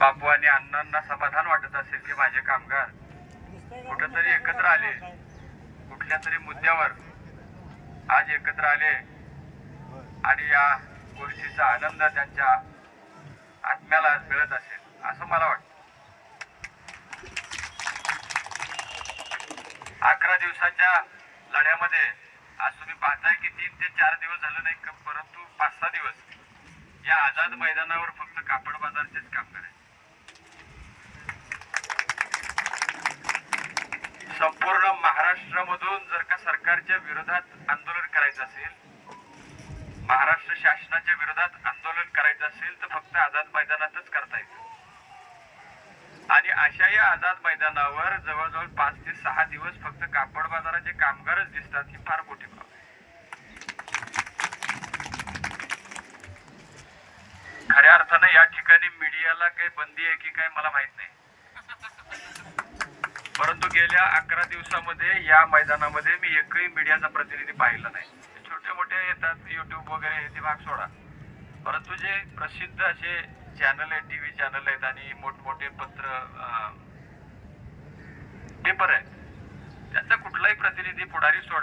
बापू आणि अण्णांना समाधान वाटत असेल की माझे कामगार कुठेतरी एकत्र आले. कुठल्या तरी मुद्द्यावर आज एकत्र आले. आणि या गोष्टीचा आनंद त्यांच्या आत्म्याला मिळत असेल असं मला वाटतं. अकरा दिवसाच्या लढ्यामध्ये आज तुम्ही पाहताय की तीन ते चार दिवस झाले नाही परंतु पाच सहा दिवस. या आझाद मैदानावर फक्त कापड बाजारचेच काम करायचे. संपूर्ण महाराष्ट्रामधून जर का सरकारच्या विरोधात आंदोलन करायचं असेल महाराष्ट्र शासनाच्या विरोधात आंदोलन करायचं असेल तर फक्त आझाद मैदानातच करता येतं. आणि अशा या आझाद मैदानावर जवळजवळ पाच ते सहा दिवस फक्त कापड बाजाराचे कामगारच दिसतात ही फार मोठी बाब. या ठिकाणी मीडियाला काही बंदी आहे की काय मला माहीत नाही. परंतु गेल्या अकरा दिवसामध्ये या मैदानामध्ये मी एकही मीडियाचा प्रतिनिधी पाहिला नाही. छोटे मोठे येतात युट्यूब वगैरे ते भाग सोडा. परंतु जे प्रसिद्ध असे चॅनल आहेत टीव्ही चॅनल आहेत आणि मोठमोठे पत्र पेपर आहेत त्यांचा कुठलाही प्रतिनिधी पुढारी सोडला